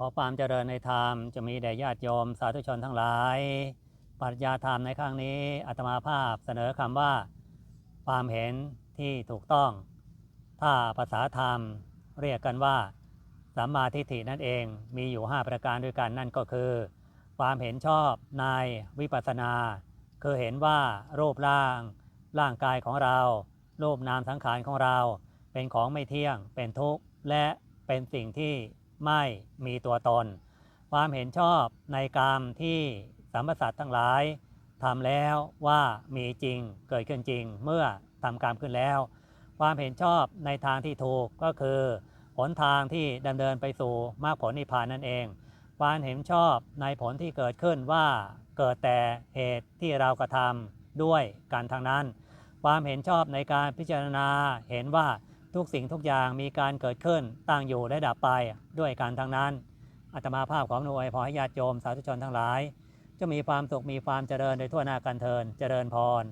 ขอความเจริญในธรรมจะมีแด่ญาติโยมสาธุชนทั้งหลาย ปรัชญาธรรมในครั้งนี้อาตมาภาพเสนอคำว่า ความเห็นที่ถูกต้อง ถ้าภาษาธรรมเรียกกันว่าสัมมาทิฏฐินั่นเองมีอยู่ 5 ประการด้วยกันนั่นก็คือ ความเห็นชอบในวิปัสสนา คือเห็นว่ารูปร่าง ร่างกายของเรา รูปนามสังขารของเรา เป็นของไม่เที่ยงเป็นทุกข์และเป็นสิ่งที่ ไม่มีตัวตน ความเห็นชอบในกรรมที่สัมปสัตทั้งหลายทำแล้วว่ามีจริงเกิดขึ้นจริงเมื่อทำกรรมขึ้นแล้ว ความเห็นชอบในทางที่ถูกก็คือหนทางที่ดำเนินไปสู่มรรคผลนิพพานนั่นเอง ความเห็นชอบในผลที่เกิดขึ้นว่าเกิดแต่เหตุที่เรากระทำด้วยกันทางนั้น ความเห็นชอบในการพิจารณาเห็นว่า ทุกสิ่งทุกอย่างมีการเกิดขึ้นตั้งอยู่และดับไปด้วยการทางนั้นอาตมาภาพของหน่วยพอให้ญาติโยมสาธุชนทั้งหลาย จะมีความสุขมีความเจริญในทั่วหน้ากันเทินเจริญพร